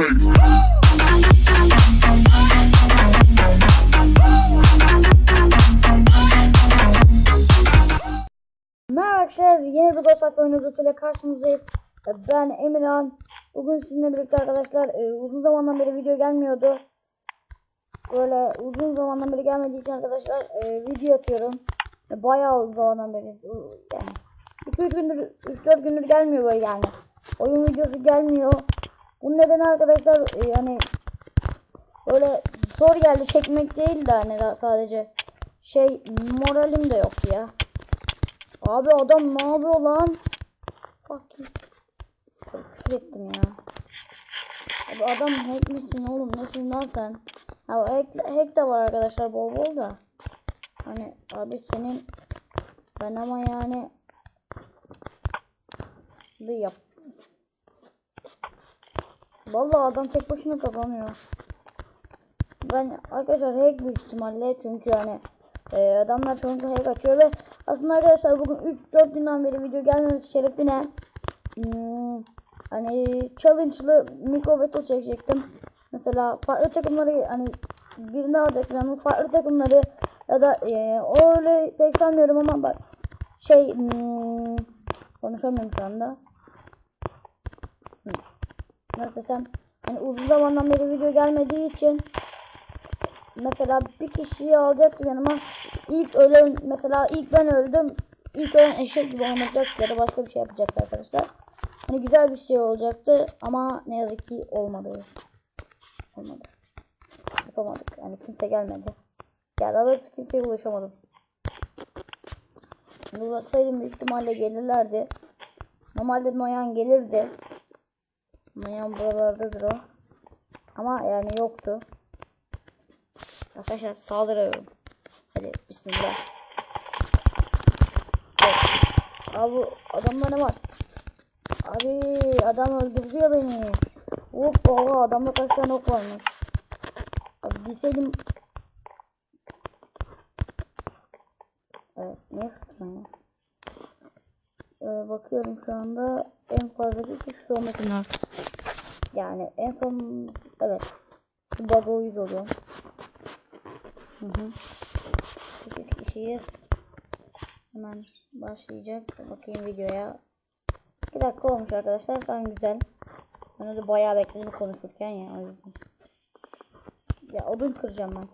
Merhaba arkadaşlar, yeni bir Dostak oyunuzuyla karşınızdayız. Ben Emirhan. Bugün sizinle birlikte arkadaşlar e, uzun zamandan beri video gelmiyordu. Böyle uzun zamandan beri gelmediği için arkadaşlar e, video atıyorum. E, bayağı uzun zamandan beri. e, Yani 2-3 gündür, 3-4 gündür gelmiyor böyle yani. Oyun videosu gelmiyor. Bunun nedeni arkadaşlar e, yani böyle zor geldi çekmek değil de hani sadece şey moralim de yok ya. Abi adam ne yapıyor lan? Çok küfür ettim ya. Abi adam hack misin oğlum nesin lan sen? Ha hack, hack de var arkadaşlar bol bol da. Hani abi senin ben ama yani bir yap. Vallahi adam tek başına kazanıyor. Ben arkadaşlar hack büyük ihtimalle çünkü hani e, adamlar çoğunlukla hack açıyor ve aslında arkadaşlar bugün 3-4 günden beri video gelmemesi şerefine hmm, hani challenge'lı mikro battle çekecektim. Mesela farklı takımları hani birini alacaktım ama farklı takımları ya da e, öyle pek sanmıyorum ama bak şey hmm, konuşamıyorum şu anda. Nasıl desem hani uzun zamandan beri video gelmediği için mesela bir kişiyi alacaktım yanıma. İlk ölen mesela ilk ben öldüm. İlk ölen eşek gibi olmayacak ya da başka bir şey yapacaktı arkadaşlar. Hani güzel bir şey olacaktı ama ne yazık ki olmadı. Olmadı. Yapamadık. Yani kimse gelmedi. Ya daha doğrusu kimseye ulaşamadım. Ulaşsaydım büyük ihtimalle gelirlerdi. Normalde Noyan gelirdi. Noyan buralardadır o. Ama yani yoktu. Arkadaşlar saldırıyorum. Hadi bismillah. Evet. Abi adamda ne var? Abi adam öldürüyor beni. Hop baba adamda kaç tane ok varmış. Abi bilseydim. Evet niye sıktın ya? Ee, bakıyorum şu anda en fazla bir kişi olması lazım. Yani en son evet. Bu bug'a uyuz oluyor. Hı hı. 8 kişiyiz. Hemen başlayacak. Bakayım videoya. 2 dakika olmuş arkadaşlar. Tam güzel. Ben de bayağı bekledim konuşurken ya. O yüzden. Ya odun kıracağım ben.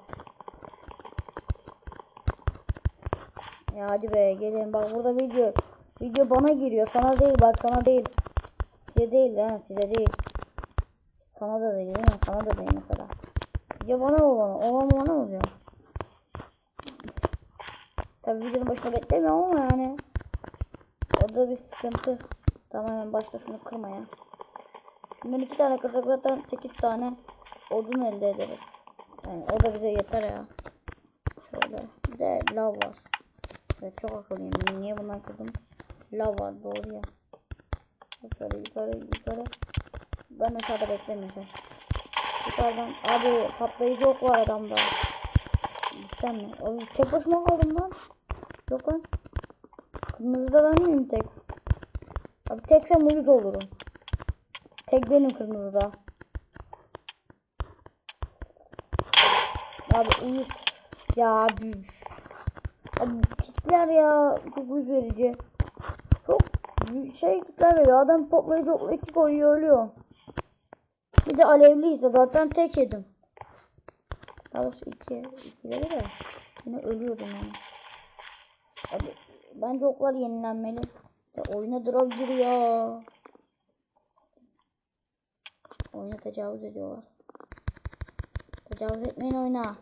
Ya hadi be gelin bak burada video. Video bana giriyor. Sana değil bak sana değil. Size değil ha size değil. Sana da değil değil mi? Sana da değil mesela. Ya bana o bana. O bana bana oluyor. Tabi videonun başına beklemiyorum ama yani. Orada bir sıkıntı. Tamam hemen başla şunu kırmaya. Bundan iki tane kırsak zaten sekiz tane odun elde ederiz. Yani o da bize yeter ya. Şöyle. Bir de lav var. Evet çok akıllıyım. Niye bundan kırdım? Lav var doğru ya. Şöyle yukarı yukarı. Ben aşağıda beklemeyeceğim. Yukarıdan abi patlayıcı ok var adamda. Sen mi? Abi tek başıma kaldım lan. Yok lan. Kırmızıda ben miyim tek? Abi teksem uyuz olurum. Tek benim kırmızıda. Abi uyuz. Ya abi. Abi kitler ya. Çok uyuz verici. Şey kitler veriyor. Adam toplayıcı okla iki koyuyor ölüyor. Bir de alevliyse zaten tek yedim. Daha doğrusu iki. ikileri de. Yine ölüyordum yani. Abi bence oklar yenilenmeli. Ya oyuna drop giriyor. Oyuna tecavüz ediyorlar. Tecavüz etmeyin oyuna.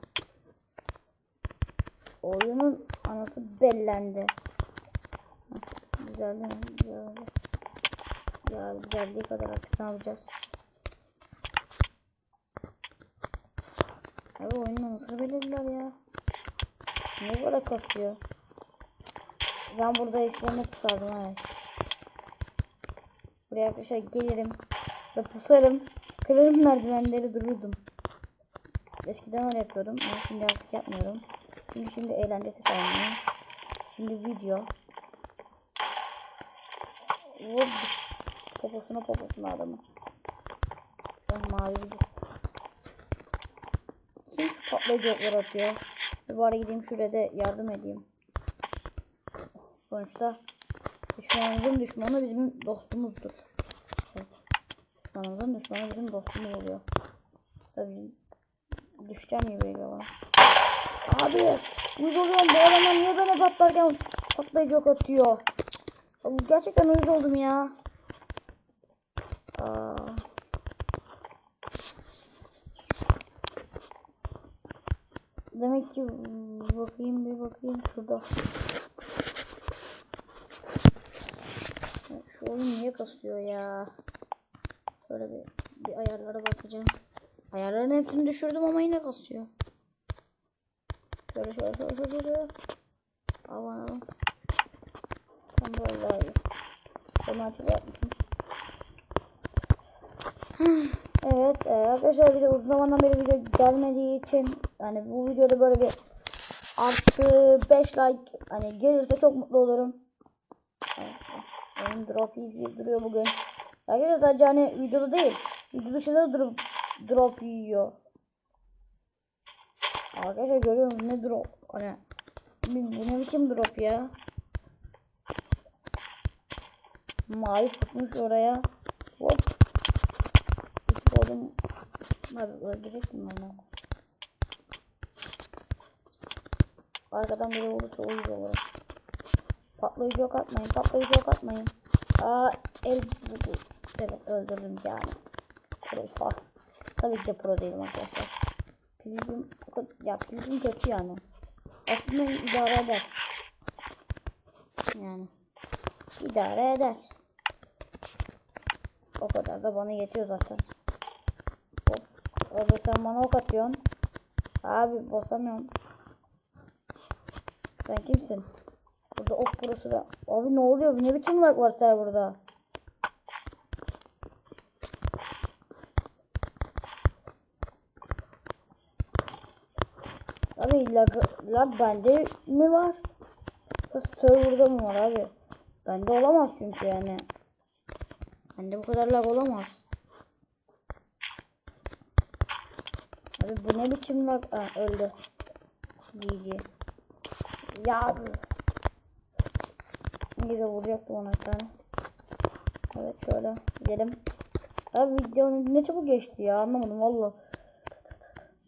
Oyunun anası bellendi. Heh, Güzel. Ya güzelliği kadar artık ne yapacağız? Abi oyunun anasını belirler ya. Niye böyle kasıyor? Ben burada işlerine pusardım evet. Buraya arkadaşlar gelirim ve pusarım. Kırarım merdivenleri dururdum. Eskiden öyle yapıyordum ama şimdi artık yapmıyorum. Çünkü şimdi eğlencesi kaynıyor. Şimdi video. Hop. Poposuna poposuna adamı. Neyse mavi biziz. Kim şu patlayıcı oklar atıyor? Bir bari gideyim şurada yardım edeyim. Sonuçta düşmanımızın düşmanı bizim dostumuzdur. Düşmanımızın düşmanı bizim dostumuz oluyor. Tabii düşeceğim gibi geliyor. Abi uyuz oluyorum bu adamlar niye bana patlarken patlayıcı ok atıyor. Abi, gerçekten uyuz oldum ya. Aa. Demek ki bakayım bir bakayım şurada. Şu oyun niye kasıyor ya? Şöyle bir, bir ayarlara bakacağım. Ayarların hepsini düşürdüm ama yine kasıyor. Şöyle şöyle şöyle şöyle. şöyle. Aman aman. Tam böyle. Onu açıp yapmışım. Evet e, arkadaşlar bir de uzun zamandan beri video gelmediği için yani bu videoda böyle bir artı 5 like hani gelirse çok mutlu olurum. Benim drop iyi duruyor bugün. Arkadaşlar sadece hani videoda değil video dışında da drop, drop yiyor. Arkadaşlar görüyor musunuz ne drop hani bu ne biçim drop ya. Mavi tutmuş oraya. Hop. Oğlum abi öldürecektim onu. Arkadan biri olursa uyuz olurum. Patlayıcı yok atmayın, patlayıcı yok atmayın. Aa el Evet öldürdüm yani. Pro. Tabii ki de pro değilim arkadaşlar. Pilisim, ya pilisim kötü yani. Aslında idare eder. Yani. idare eder. O kadar da bana yetiyor zaten. Hop. Abi sen bana ok atıyorsun. Abi basamıyorum. Sen kimsin? Burada ok burası da. Abi ne oluyor? Ne biçim lag var serverda? Abi lag, lag bende mi var? Serverda mı var abi? Bende olamaz çünkü yani. Bende bu kadar lag olamaz. Abi bu ne biçim lag? Ha, öldü. GG. Ya abi. Neyse vuracaktım ona bir tane. Evet şöyle gidelim. Abi video ne çabuk geçti ya anlamadım valla.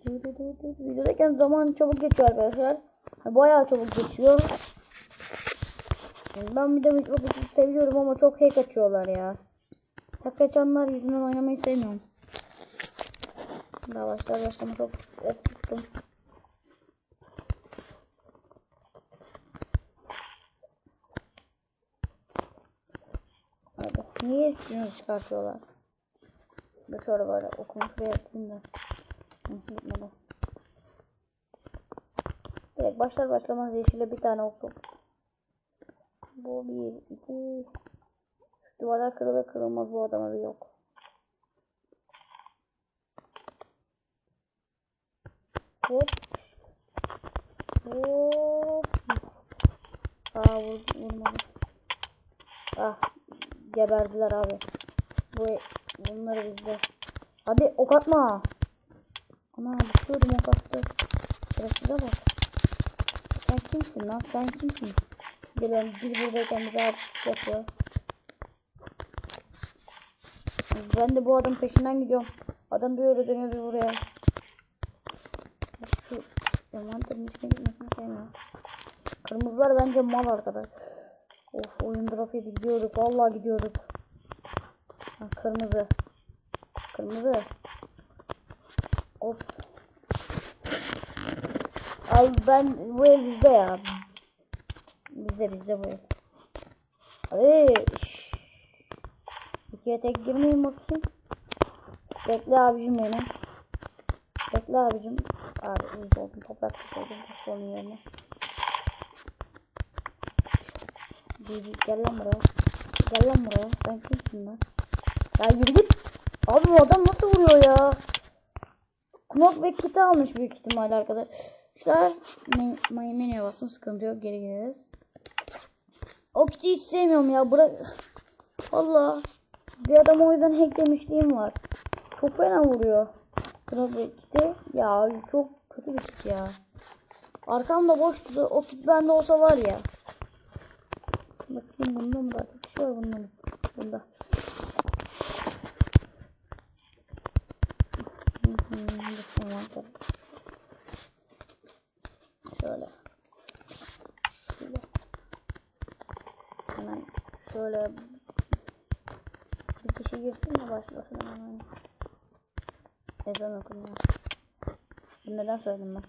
Videodayken zaman çabuk geçiyor arkadaşlar. Bayağı çabuk geçiyor. Ben bir de Microsoft'u seviyorum ama çok hack açıyorlar ya. Hack açanlar yüzünden oynamayı sevmiyorum. Daha başlar başlama çok tuttum. Hadi. Niye üstünü çıkartıyorlar? Bir şöyle böyle okumuş bir yapayım da. Hı, gitmedi. Direkt başlar başlamaz yeşile bir tane okudum. Bu bir, iki. Duvarlar kırılır kırılmaz bu adama bir yok. Hop. Hop. Aa vur, vurmadı. Ah geberdiler abi. Bu bunları bizde. Abi ok atma. Ana düşüyordum ok attı. Şerefsize bak. Sen kimsin lan sen kimsin? Geliyorum biz buradayken bize artist yapıyor. Ben de bu adam peşinden gidiyorum. Adam bir öyle dönüyor bir buraya. Şu envanterin içine gitmesini sevmiyorum. Kırmızılar bence mal arkadaş. Of oyun drop yedi gidiyorduk. Vallahi gidiyorduk. Ha, kırmızı. Kırmızı. Of. Al ben bu ev bizde ya. Bizde bizde bu ev. Abi. Tek girmeyin bakayım. Bekle abicim beni. Bekle abicim. Abi iyi oldum. Toprak tutsaydım. Onun yerine. Cici gel lan buraya. Gel lan buraya. Sen kimsin lan? Ya yürü git. Abi bu adam nasıl vuruyor ya? Knock ve kit almış büyük ihtimalle arkadaşlar. Men menüye bastım sıkıntı yok geri geliriz. O kiti hiç sevmiyorum ya bırak. Allah. Bir adam o yüzden hack demişliğim var. Çok fena vuruyor. Bekti. Ya çok kötü bir şey ya. Arkamda boştu. O pik bende olsa var ya. Bakayım bunda mı daha çok bir şey var bunda mı? Bunda. Şöyle. Şöyle. Hemen şöyle kişi girsin de başlasın hemen. Ezan okunuyor. Neden söyledim ben?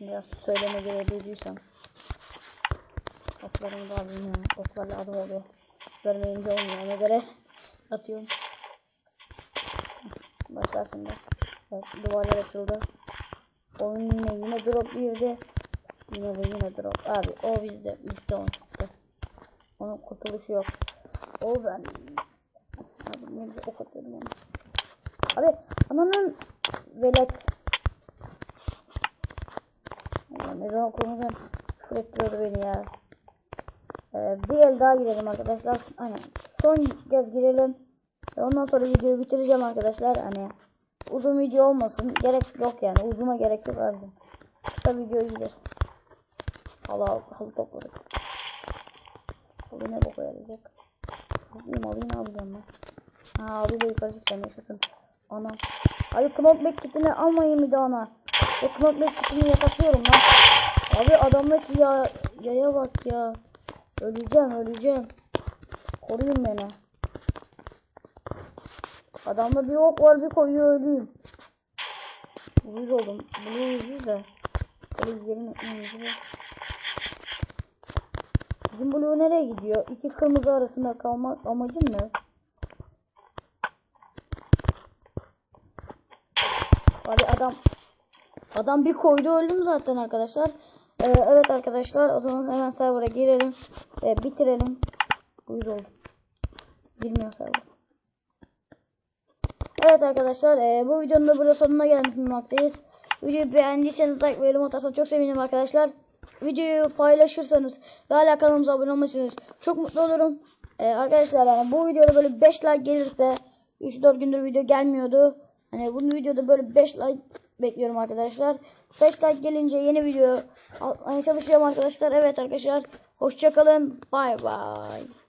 Biraz söyleme gereği duyduysam. Oklarımı da bilmiyorum. Oklarla adım oluyor. Görmeyince olmuyor. Ona göre atıyorum. Başlar şimdi. Evet, duvarlar açıldı. Oyun yine, yine drop girdi. Yine ve yine drop. Abi o bizde. Bitti o çıktı. Onun kurtuluşu yok. O ben. Abi ne güzel ok atıyordum onu. Abi ananın velet. Ne zaman okulumuzdan sürekli beni ya. Ee, bir el daha girelim arkadaşlar. Hani son kez girelim. Ondan sonra videoyu bitireceğim arkadaşlar. Hani uzun video olmasın. Gerek yok yani. Uzuna gerek yok abi. Kısa video gider. Halı, halı topladık. Halı ne boka yarayacak? Alayım alayım ne yapacağım ben? Ha halıyı da yukarı çıkacağım yaşasın. Ana. Abi knockback kitini almayın bir daha ana. O knockback kitini yasaklıyorum lan. Abi adamdaki ya yaya bak ya. Öleceğim öleceğim. Koruyun beni. Adamda bir ok var bir koyuyor ölüyüm. Uyuz oldum. Bunu uyuz da. Böyle yerin uyuz Bizim blue nereye gidiyor? İki kırmızı arasında kalmak amacım ne? Abi adam adam bir koydu öldüm zaten arkadaşlar. Ee, evet arkadaşlar o zaman hemen server'a girelim ve bitirelim. Uyuz oldum. Girmiyor server. Evet arkadaşlar e, bu videonun da burada sonuna gelmiş bulunmaktayız. Videoyu beğendiyseniz like ve yorum atarsanız çok sevinirim arkadaşlar. Videoyu paylaşırsanız ve hala kanalımıza abone olmazsanız çok mutlu olurum. E, arkadaşlar yani bu videoda böyle 5 like gelirse 3-4 gündür video gelmiyordu. Hani bu videoda böyle 5 like bekliyorum arkadaşlar. 5 like gelince yeni video çalışacağım arkadaşlar. Evet arkadaşlar hoşçakalın. Bay bay.